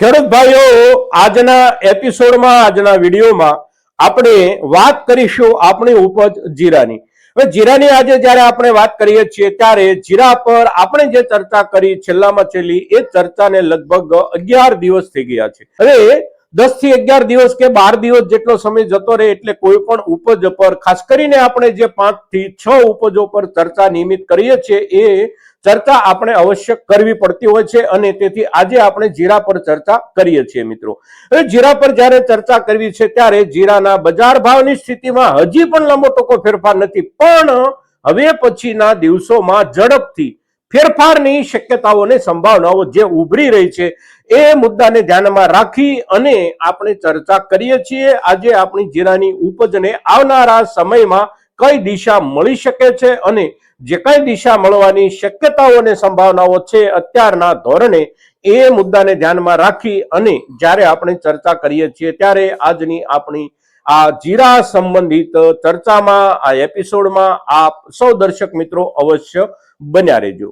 ખેડૂત ભાઈઓ આજના એપિસોડમાં, આજના વિડીયોમાં આપણે વાત કરીશું આપણી ઉપજ જીરાની. હવે જીરાની આજે જ્યારે આપણે વાત કરીએ છીએ, ત્યારે જીરા પર આપણે જે ચર્ચા કરી, છેલ્લામાં છેલ્લી, એ ચર્ચાને લગભગ અગિયાર દિવસ થઈ ગયા છે. હવે દસથી અગિયાર દિવસ કે બાર દિવસ જેટલો સમય જતો રહે, એટલે કોઈ પણ ઉપજ પર, ખાસ કરીને આપણે જે પાંચથી છ ઉપજો પર ચર્ચા નિયમિત કરીએ છીએ, એ ચર્ચા આપણે અવશ્ય કરવી પડતી હોય છે અને તેથી આજે આપણે જીરા પર ચર્ચા કરીએ છીએ મિત્રો. હવે જીરા પર જ્યારે ચર્ચા કરવી છે ત્યારે જીરાના બજાર ભાવની સ્થિતિમાં હજી પણ લાંબો ટૂંકો ફેરફાર નથી, પણ હવે પછીના દિવસોમાં ઝડપથી ફેરફારની શક્યતાઓને સંભાવનાઓ જે ઉભરી રહી છે એ મુદ્દાને ધ્યાનમાં રાખી અને આપણે ચર્ચા કરીએ છીએ. આજે આપણી જીરાની ઉપજને આવનારા સમયમાં કઈ દિશા મળી શકે છે અને જે કઈ દિશા મળવાની શક્યતાઓ અને સંભાવનાઓ છે અત્યારના ધોરણે એ મુદ્દાને ધ્યાનમાં રાખી અને જ્યારે આપણે ચર્ચા કરીએ છીએ ત્યારે આજની આપણી આ જીરા સંબંધિત ચર્ચામાં, આ એપિસોડમાં આપ સૌ દર્શક મિત્રો અવશ્ય બન્યા રહેજો.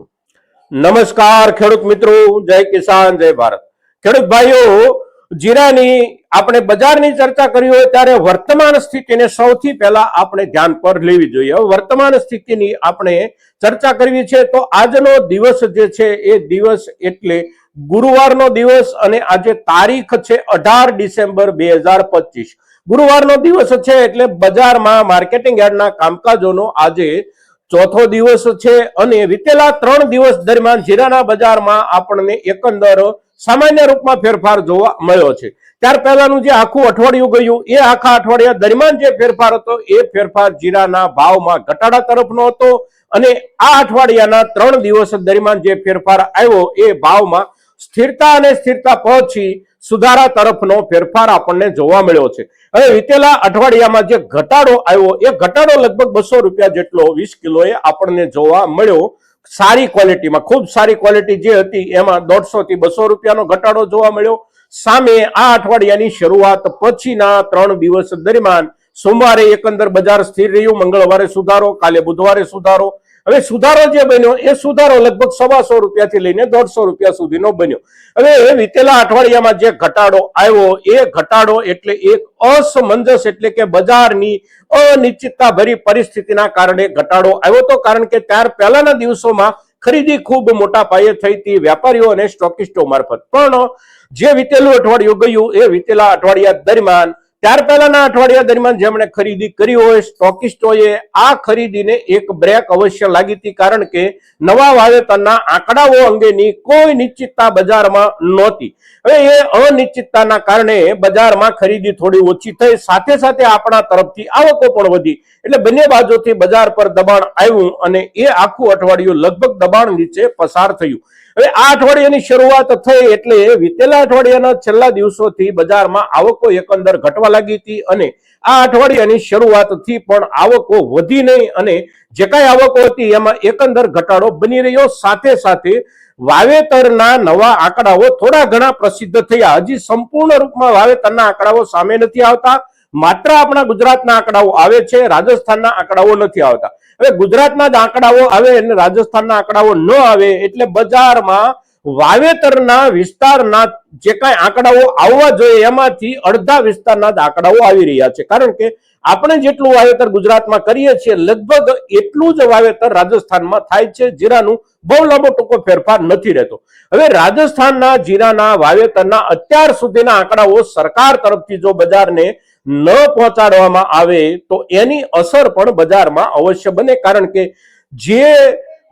નમસ્કાર ખેડૂત મિત્રો, જય કિસાન, જય ભારત. ખેડૂત ભાઈઓ જીરાની આપણે બજારની ચર્ચા કરી હોય ત્યારે વર્તમાન સ્થિતિને સૌથી પહેલા આપણે ધ્યાન પર લેવી જોઈએ. વર્તમાન સ્થિતિની આપણે ચર્ચા કરવી છે તો આજનો દિવસ જે છે એ દિવસ એટલે ગુરુવારનો દિવસ અને આજે તારીખ છે અઢાર ડિસેમ્બર બે હજાર પચીસ. ગુરુવારનો દિવસ છે એટલે બજારમાં માર્કેટિંગ યાર્ડના કામકાજોનો આજે ચોથો દિવસ છે અને વિતેલા ત્રણ દિવસ દરમિયાન જીરાના બજારમાં આપણને એકંદર સામાન્ય રૂપમાં ફેરફાર જોવા મળ્યો છે. ત્યાર પહેલાનું જે આખું અઠવાડિયું ગયું, એ આખા અઠવાડિયા દરમિયાન જે ફેરફાર હતો, એ ફેરફાર જીરાના ભાવમાં ઘટાડા તરફનો હતો અને આ અઠવાડિયાના ત્રણ દિવસ દરમિયાન જે ફેરફાર આવ્યો, એ ભાવમાં સ્થિરતા અને સ્થિરતા પછી સુધારા તરફનો ફેરફાર આપણને જોવા મળ્યો છે. હવે વીતેલા અઠવાડિયામાં જે ઘટાડો આવ્યો, એ ઘટાડો લગભગ બસો રૂપિયા જેટલો વીસ કિલોએ આપણને જોવા મળ્યો. સારી ક્વોલિટીમાં, ખૂબ સારી ક્વોલિટી જે હતી, એમાં દોઢસો થી બસો રૂપિયાનો ઘટાડો જોવા મળ્યો. સામે આ અઠવાડિયાની શરૂઆત પછીના ત્રણ દિવસ દરમિયાન, સોમવારે એકંદર બજાર સ્થિર રહ્યું, મંગળવારે સુધારો, કાલે બુધવારે સુધારો હવે સુધારો જે બન્યો એ સુધારો લગભગ સવાસો રૂપિયાથી લઈને દોઢસો રૂપિયા સુધીનો બન્યો. હવે એ વિતેલા અઠવાડિયામાં જે ઘટાડો આવ્યો, એ ઘટાડો એટલે એક અસમંજસ એટલે કે બજારની અનિશ્ચિતતા ભરી પરિસ્થિતિના કારણે ઘટાડો આવ્યો તો કારણ કે ત્યાર પહેલાના દિવસોમાં ખરીદી ખૂબ મોટા પાયે થઈ હતી વેપારીઓ અને સ્ટોકિસ્ટો મારફત. પણ જે વિતેલું અઠવાડિયું ગયું, એ વિતેલા અઠવાડિયા દરમિયાન ત્યાર પહેલાના અઠવાડિયા દરમિયાન જેમણે ખરીદી કરી હોય, સ્ટોકિસ્ટોએ આ ખરીદીને એક બ્રેક અવશ્ય લાગી હતી કારણ કે નવા વાવેતરના આંકડાઓ અંગેની કોઈ નિશ્ચિતતા બજારમાં નહોતી. હવે એ અનિશ્ચિતતાના કારણે બજારમાં ખરીદી થોડી ઓછી થઈ, સાથે સાથે આપણા તરફથી આવકો પણ વધી. એટલે બંને બાજુથી બજાર પર દબાણ આવ્યું અને એ આખું અઠવાડિયું લગભગ દબાણ નીચે પસાર થયું. હવે આ અઠવાડિયાની શરૂઆત થઈ એટલે વિતેલા અઠવાડિયાના છેલ્લા દિવસોથી બજારમાં આવકો એકંદર ઘટવા લાગી હતી અને આ અઠવાડિયાની શરૂઆતથી પણ આવકો વધી નહીં અને જે કાંઈ આવકો હતી એમાં એકંદર ઘટાડો બની રહ્યો. સાથે સાથે વાવેતરના નવા આંકડાઓ થોડા ઘણા પ્રસિદ્ધ થયા. હજી સંપૂર્ણ રૂપમાં વાવેતરના આંકડાઓ સામે નથી આવતા. માત્ર આપણા ગુજરાતના આંકડાઓ આવે છે, રાજસ્થાનના આંકડાઓ નથી આવતા. હવે ગુજરાતના જ આંકડાઓ આવે અને રાજસ્થાનના આંકડાઓ ન આવે એટલે બજારમાં વાવેતરના વિસ્તારના જે કાંઈ આંકડાઓ આવવા જોઈએ, એમાંથી અડધા વિસ્તારના જ આંકડાઓ આવી રહ્યા છે. કારણ કે આપણે જેટલું વાવેતર ગુજરાતમાં કરીએ છીએ, લગભગ એટલું જ વાવેતર રાજસ્થાનમાં થાય છે, જીરાનું બહુ લાંબો ટૂંકો ફેરફાર નથી રહેતો. હવે રાજસ્થાનના જીરાના વાવેતરના અત્યાર સુધીના આંકડાઓ સરકાર તરફથી જો બજારને ન પહોંચાડવામાં આવે તો એની અસર પણ બજારમાં અવશ્ય બને, કારણ કે જે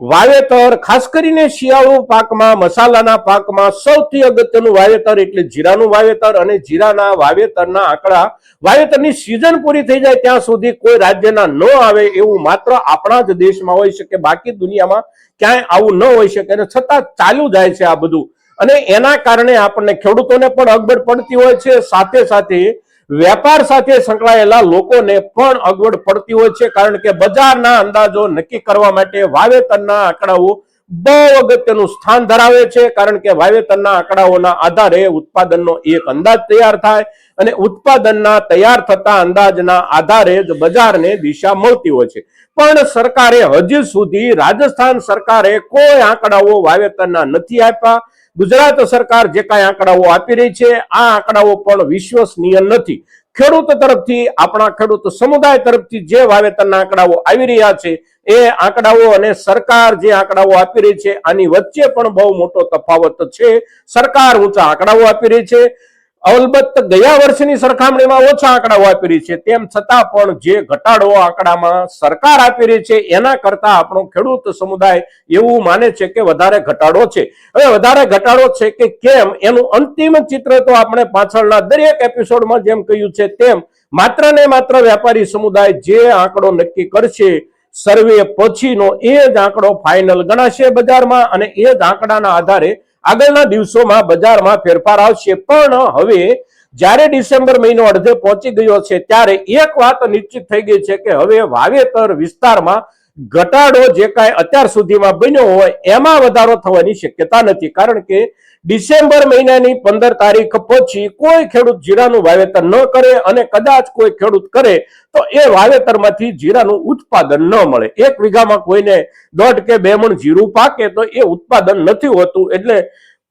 વાવેતર, ખાસ કરીને શિયાળુ પાકમાં, મસાલાના પાકમાં સૌથી અગત્યનું વાવેતર એટલે જીરાનું વાવેતર અને જીરાના વાવેતરના આંકડા, વાવેતરની સિઝન પૂરી થઈ જાય ત્યાં સુધી કોઈ રાજ્યના ન આવે એવું માત્ર આપણા જ દેશમાં હોઈ શકે, બાકી દુનિયામાં ક્યાંય આવું ન હોઈ શકે અને છતાં ચાલુ જાય છે આ બધું. અને એના કારણે આપણને ખેડૂતોને પણ અગવડ પડતી હોય છે, સાથે સાથે વેપાર સાથે સંકળાયેલા લોકોને પણ અગવડ પડતી હોય છે, કારણ કે બજારના અંદાજો નક્કી કરવા માટે વાવેતરના આંકડાઓ બહુ અગત્યનું સ્થાન ધરાવે છે, કારણ કે વાવેતરના આંકડાઓના આધારે ઉત્પાદનનો એક અંદાજ તૈયાર થાય અને ઉત્પાદનના તૈયાર થતા અંદાજના આધારે જ બજારને દિશા મળતી હોય છે. પણ સરકારે હજી સુધી રાજસ્થાન સરકારે કોઈ આંકડાઓ વાવેતરના નથી આપ્યા ગુજરાત સરકાર જે કાંઈ આંકડાઓ આપી રહી છે, આ આંકડાઓ પણ વિશ્વસનીય નથી. ખેડૂત તરફથી, આપણા ખેડૂત સમુદાય તરફથી જે વાવેતરના આંકડાઓ આવી રહ્યા છે, એ આંકડાઓ અને સરકાર જે આંકડાઓ આપી રહી છે, આની વચ્ચે પણ બહુ મોટો તફાવત છે. સરકાર ઊંચા આંકડાઓ આપી રહી છે. અલબત્ત ગયા વર્ષની સરખામણીમાં ઓછા આંકડાઓ આપી રહી છે. તેમ છતાં પણ જે ઘટાડો આંકડામાં સરકાર આપી રહી છે, એના કરતા આપણો ખેડૂત સમુદાય એવું માને છે કે વધારે ઘટાડો છે. હવે વધારે ઘટાડો છે કે કેમ? એનું અંતિમ ચિત્ર તો આપણે પાછળના દરેક એપિસોડમાં જેમ કહ્યું છે તેમ માત્ર ને માત્ર વેપારી સમુદાય જે આંકડો નક્કી કરશે, સર્વે પછીનો એ જ આંકડો ફાઇનલ ગણાશે બજારમાં અને એ જ આંકડાના આધારે આગળના દિવસોમાં બજારમાં ફેરફાર આવશે. પણ હવે જ્યારે ડિસેમ્બર મહિનો અડધે પહોંચી ગયો છે, ત્યારે એક વાત નિશ્ચિત થઈ ગઈ છે કે હવે વાવેતર વિસ્તારમાં ઘટાડો જે કાંઈ અત્યાર સુધીમાં બન્યો હોય, એમાં વધારો થવાની શક્યતા નથી. કારણ કે ડિસેમ્બર મહિનાની પંદર તારીખ પછી કોઈ ખેડૂત જીરાનું વાવેતર ન કરે અને કદાચ કોઈ ખેડૂત કરે, તો એ વાવેતરમાંથી જીરાનું ઉત્પાદન ન મળે. એક વીઘામાં કોઈને દોઢ કે બે મણ જીરું પાકે તો એ ઉત્પાદન નથી હોતું. એટલે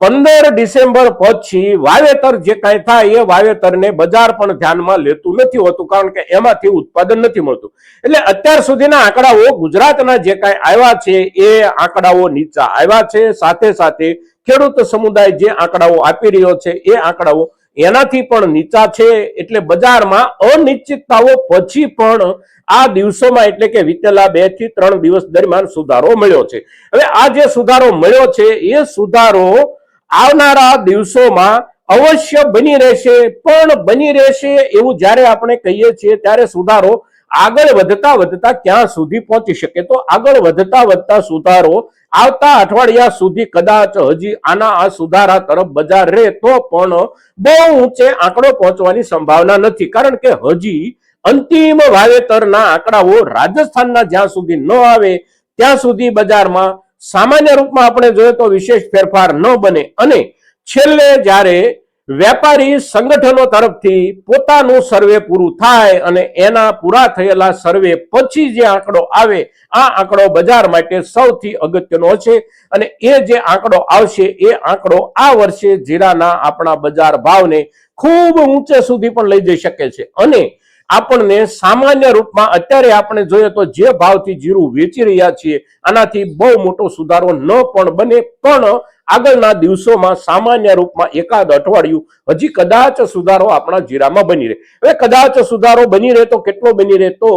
પંદર ડિસેમ્બર પછી વાવેતર જે કાંઈ થાય એ વાવેતરને બજાર પણ ધ્યાનમાં લેતું નથી હોતું, કારણ કે એમાંથી ઉત્પાદન નથી મળતું. એટલે અત્યાર સુધીના આંકડાઓ ગુજરાતના જે કાંઈ આવ્યા છે, એ આંકડાઓ નીચા આવ્યા છે. સાથે સાથે ખેડૂત સમુદાય જે આંકડાઓ આપી રહ્યો છે, એ આંકડાઓ એનાથી પણ નીચા છે. એટલે બજારમાં અનિશ્ચિતતાઓ પછી પણ આ દિવસોમાં એટલે કે વિતેલા બેથી ત્રણ દિવસ દરમિયાન સુધારો મળ્યો છે. હવે આ જે સુધારો મળ્યો છે, એ સુધારો આવનારા દિવસોમાં અવશ્ય બની રહેશે, પણ બની રહેશે એવું જ્યારે આપણે કહીએ છીએ, ત્યારે સુધારો આગળ વધતા વધતા ક્યાં સુધી પહોંચી શકે? તો આગળ વધતા વધતા સુધારો આવતા અઠવાડિયા સુધી કદાચ હજી આના આ સુધારા તરફ બજાર રહે તો પણ બહુ ઊંચે આંકડો પહોંચવાની સંભાવના નથી. કારણ કે હજી અંતિમ વાવેતરના આંકડાઓ રાજસ્થાનના જ્યાં સુધી ન આવે, ત્યાં સુધી બજારમાં સામાન્ય રૂપમાં આપણે જોઈએ તો વિશેષ ફેરફાર ન બને અને છેલ્લે જ્યારે વેપારી સંગઠનો તરફથી પોતાનું સર્વે પૂરું થાય અને એના પૂરા થયેલા સર્વે પછી જે આંકડો આવે, આ આંકડો બજાર માટે સૌથી અગત્યનો છે અને એ જે આંકડો આવશે, એ આંકડો આ વર્ષે જીરાના આપણા બજાર ભાવને ખૂબ ઊંચે સુધી પણ લઈ જઈ શકે છે અને આપણને સામાન્ય રૂપમાં અત્યારે આપણે જોઈએ તો જે ભાવથી જીરું વેચી રહ્યા છીએ, આનાથી બહુ મોટો સુધારો ન પણ બને. પણ આગળના દિવસોમાં સામાન્ય રૂપમાં એકાદ અઠવાડિયું હજી કદાચ સુધારો આપણા જીરામાં બની રહે. હવે કદાચ સુધારો બની રહે તો કેટલો બની રહે તો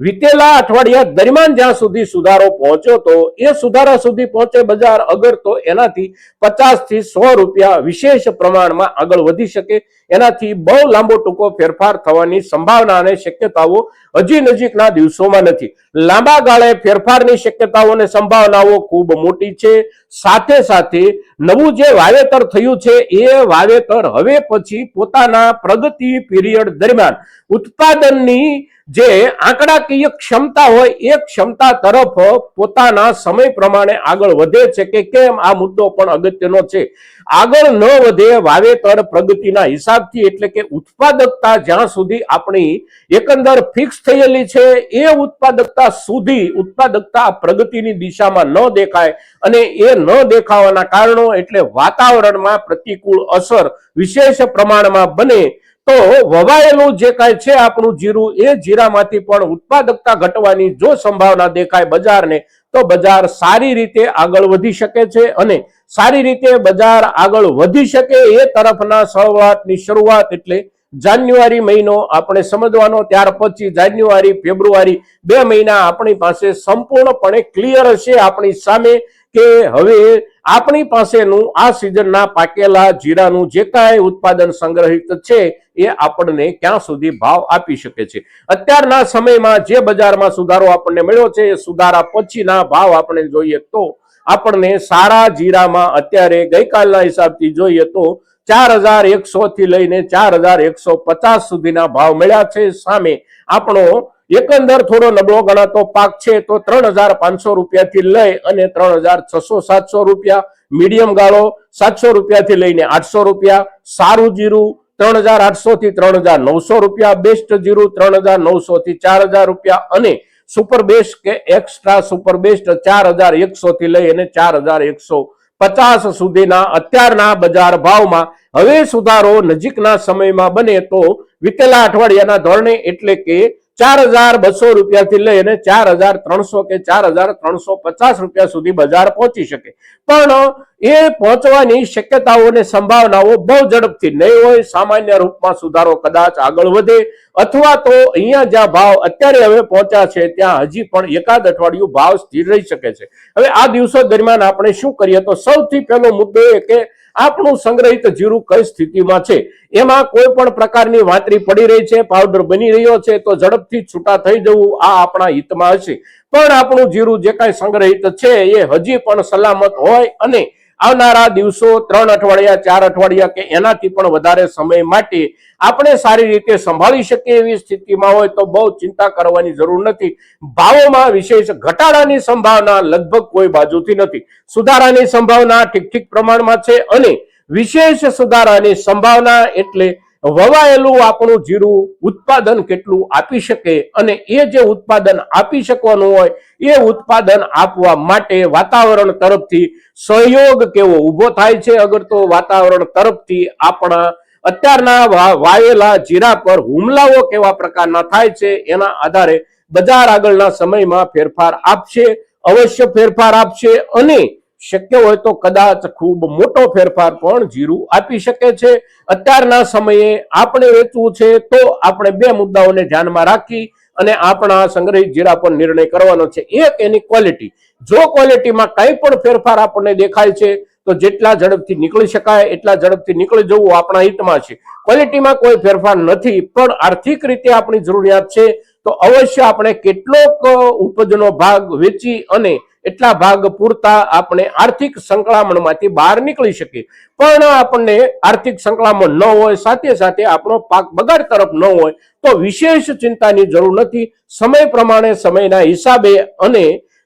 વિતેલા અઠવાડિયા દરમિયાન જ્યાં સુધી સુધારો પહોંચ્યો તો એ સુધારા સુધી પહોંચે બજાર અગર તો એનાથી પચાસથી સો રૂપિયા વિશેષ પ્રમાણમાં આગળ વધી શકે. એનાથી બહુ લાંબો ટૂંકો ફેરફાર થવાની સંભાવના અને શક્યતાઓ હજી નજીકના દિવસોમાં નથી. લાંબા ગાળે ફેરફારની શક્યતાઓ અને સંભાવનાઓ ખૂબ મોટી છે. સાથે સાથે નવું જે વાવેતર થયું છે, એ વાવેતર હવે પછી પોતાના પ્રગતિ પીરિયડ દરમિયાન ઉત્પાદનની જે આંકડાકીય ક્ષમતા હોય, એ ક્ષમતા તરફ પોતાના સમય પ્રમાણે આગળ વધે છે કે કેમ આ મુદ્દો પણ અગત્યનો છે. આગળ ન વધે વાવેતર પ્રગતિના હિસાબથી એટલે કે ઉત્પાદકતા જ્યાં સુધી આપણી એકંદર ફિક્સ થયેલી છે, એ ઉત્પાદકતા સુધી ઉત્પાદકતા પ્રગતિની દિશામાં ન દેખાય અને એ ન દેખાવાના કારણો એટલે વાતાવરણમાં પ્રતિકૂળ અસર વિશેષ પ્રમાણમાં બને તો વવાયેલું જે કાંઈ છે આપણું જીરું, એ જીરામાંથી પણ ઉત્પાદકતા ઘટવાની જો સંભાવના દેખાય બજારને, તો બજાર સારી રીતે આગળ વધી શકે છે અને સારી રીતે બજાર આગળ વધી શકે એ તરફના શરૂઆતની શરૂઆત એટલે જાન્યુઆરી મહિનો આપણે સમજવાનો, ત્યાર પછી જાન્યુઆરી, ફેબ્રુઆરી બે મહિના આપણી પાસે સંપૂર્ણપણે ક્લિયર હશે આપણી સામે કે હવે આપણી પાસેનું આ સિઝનના પાકેલા જીરાનું જે કાંઈ ઉત્પાદન સંગ્રહિત છે એ આપણને ક્યાં સુધી ભાવ આપી શકે છે. અત્યારના સમયમાં જે બજારમાં સુધારો આપણને મળ્યો છે એ સુધારા પછીના ભાવ આપણે જોઈએ તો આપણને સારા જીરામાં અત્યારે ગઈકાલના હિસાબથી જોઈએ તો ચાર હજાર એકસો થી લઈને ચાર હજાર એકસો પચાસ સુધીના ભાવ મળ્યા છે. સામે આપણો એકંદર થોડો નબળો ગણાતો પાક છે તો ત્રણ હજાર પાંચસો રૂપિયાથી લઈ અને ત્રણ હજાર છસો, સાતસો રૂપિયા. મીડિયમ ગાળો સાતસો રૂપિયાથી લઈને આઠસો રૂપિયા. સારું જીરું ત્રણ હજાર આઠસો થી ત્રણ હજાર નવસો રૂપિયા. બેસ્ટ જીરું ત્રણ હજાર નવસો થી ચાર હજાર રૂપિયા. અને સુપર બેસ્ટ કે એક્સ્ટ્રા સુપર બેસ્ટ ચાર હજાર એકસો થી લઈ અને ચાર હજાર એકસો પચાસ સુધીના અત્યારના બજાર ભાવમાં હવે સુધારો નજીકના સમયમાં બને તો વિતેલા અઠવાડિયાના ધોરણે એટલે કે ચાર હજાર બસો રૂપિયાથી લઈ અને ચાર હજાર ત્રણસો કે ચાર હજાર ત્રણસો પચાસ રૂપિયા સુધી બજાર પહોંચી શકે. પણ એ પહોંચવાની શક્યતાઓ અને સંભાવનાઓ બહુ ઝડપથી નહીં હોય. સામાન્ય રૂપમાં સુધારો કદાચ આગળ વધે અથવા તો અહીંયા જ્યાં ભાવ અત્યારે હવે પહોંચ્યા છે ત્યાં હજી પણ એકાદ અઠવાડિયું ભાવ સ્થિર રહી શકે છે. હવે આ દિવસો દરમિયાન આપણે શું કરીએ? તો સૌથી પહેલો મુદ્દો એ કે આપણું સંગ્રહિત જીરું કઈ સ્થિતિમાં છે? એમાં કોઈ પણ પ્રકારની વાતરી પડી રહી છે પાવડર બની રહ્યો છે, તો ઝડપથી છૂટા થઈ જવું આ આપણા હિતમાં હશે. પણ આપણું જીરું જે કાંઈ સંગ્રહિત છે, એ હજી પણ સલામત હોય અને આવનારા દિવસો ત્રણ અઠવાડિયા, ચાર અઠવાડિયા કે એનાથી પણ વધારે સમય માટે આપણે સારી રીતે સંભાળી શકીએ એવી સ્થિતિમાં હોય તો બહુ ચિંતા કરવાની જરૂર નથી. ભાવોમાં વિશેષ ઘટાડાની સંભાવના લગભગ કોઈ બાજુથી નથી. સુધારાની સંભાવના ઠીક ઠીક પ્રમાણમાં છે અને વિશેષ સુધારાની સંભાવના એટલે વવાયેલું આપણું જીરું ઉત્પાદન કેટલું આપી શકે અને એ જે ઉત્પાદન આપી શકવાનું હોય, એ ઉત્પાદન આપવા માટે વાતાવરણ તરફથી સહયોગ કેવો ઊભો થાય છે? અગર તો વાતાવરણ તરફથી આપણા અત્યારના વા- વાવેલા જીરા પર હુમલાઓ કેવા પ્રકારના થાય છે, એના આધારે બજાર આગળના સમયમાં ફેરફાર આપશે, અવશ્ય ફેરફાર આપશે અને શક્ય હોય તો કદાચ ખૂબ મોટો ફેરફાર પણ જીરું આપી શકે છે. અત્યારના સમયે આપણે વેચવું છે તો આપણે બે મુદ્દાઓને ધ્યાનમાં રાખી અને આપણા સંગ્રહિત જીરા પર નિર્ણય કરવાનો છે. એક એની ક્વોલિટી. જો ક્વોલિટીમાં કંઈ પણ ફેરફાર આપણને દેખાય છે, તો જેટલા ઝડપથી નીકળી શકાય, એટલા ઝડપથી નીકળી જવું આપણા હિતમાં છે. ક્વોલિટીમાં કોઈ ફેરફાર નથી, પણ આર્થિક રીતે આપણી જરૂરિયાત છે, તો અવશ્ય આપણે કેટલોક ઉપજનો ભાગ વેચી અને એટલા ભાગ પૂરતા આપણે આર્થિક સંકળામણમાંથી બહાર નીકળી શકીએ. પણ આપણને આર્થિક સંકળામણ ન હોય, સાથે સાથે આપણો પાક બગાડ તરફ ન હોય, તો વિશેષ ચિંતાની જરૂર નથી. સમય પ્રમાણે સમયના હિસાબે અને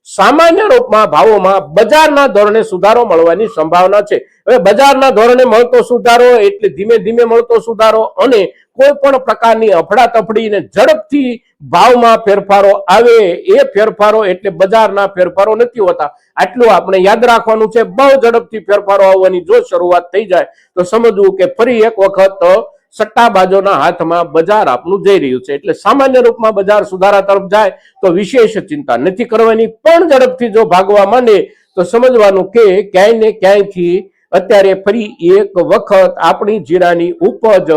સામાન્ય રૂપમાં ભાવોમાં બજારના ધોરણે સુધારો મળવાની સંભાવના છે. હવે બજારના ધોરણે મળતો સુધારો એટલે ધીમે ધીમે મળતો સુધારો અને કોઈ પણ પ્રકારની અફડાતફડી ને ઝડપથી ભાવમાં ફેરફારો આવે એ ફેરફારો એટલે બજારના ફેરફારો નથી હોતા. આટલું આપણે યાદ રાખવાનું છે. બહુ ઝડપથી ફેરફારો આવવાની જો શરૂઆત થઈ જાય તો સમજવું કે ફરી એક વખત સટ્ટાબાજોના હાથમાં બજાર આપણું જઈ રહ્યું છે. એટલે સામાન્ય રૂપમાં બજાર સુધારા તરફ જાય તો વિશેષ ચિંતા નથી કરવાની. પણ ઝડપથી જો ભાગવા માંડે તો સમજવાનું કે ક્યાંય ને ક્યાંયથી અત્યારે ફરી એક વખત આપણી જીરાની ઉપજ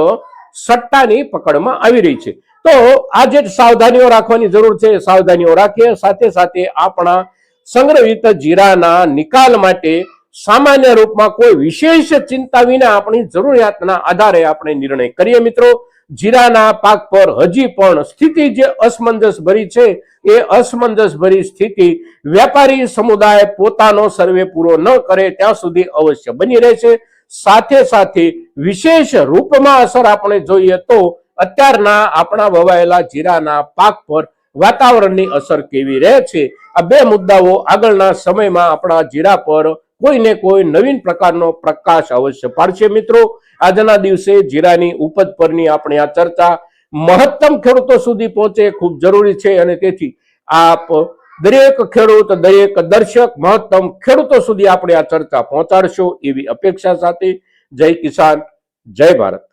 સટ્ટાની પકડમાં આવી રહી છે. તો આજે સાવધાનીઓ રાખવાની જરૂર છે. સાવધાનીઓ રાખીએ. સાથે સાથે આપણા સંગ્રહિત જીરાના નિકાલ માટે સામાન્ય રૂપમાં કોઈ વિશેષ ચિંતા વિના આપણી જરૂરિયાતના આધારે આપણે નિર્ણય કરીએ મિત્રો. જીરાના પાક પર હજી પણ સ્થિતિ જે અસમંજસ ભરી છે, એ અસમંજસ ભરી સ્થિતિ વેપારી સમુદાય પોતાનો સર્વે પૂરો ન કરે ત્યાં સુધી અવશ્ય બની રહેશે. સાથે સાથે વિશેષ રૂપમાં અસર આપણે જોઈએ તો અત્યારના આપણા વવાયેલા જીરાના પાક પર વાતાવરણની અસર કેવી રહે છે? આ બે મુદ્દાઓ આગળના સમયમાં આપણા જીરા પર કોઈને કોઈ નવીન પ્રકારનો પ્રકાશ અવશ્ય પાડશે મિત્રો. આજના દિવસે જીરાની ઉપજ પરની આપણી આ ચર્ચા મહત્તમ ખેડૂતો સુધી પહોંચે ખૂબ જરૂરી છે અને તેથી આપ દરેક ખેડૂત, દરેક દર્શક મહત્તમ ખેડૂતો સુધી આપણે આ ચર્ચા પહોંચાડશો એવી અપેક્ષા સાથે જય કિસાન, જય ભારત.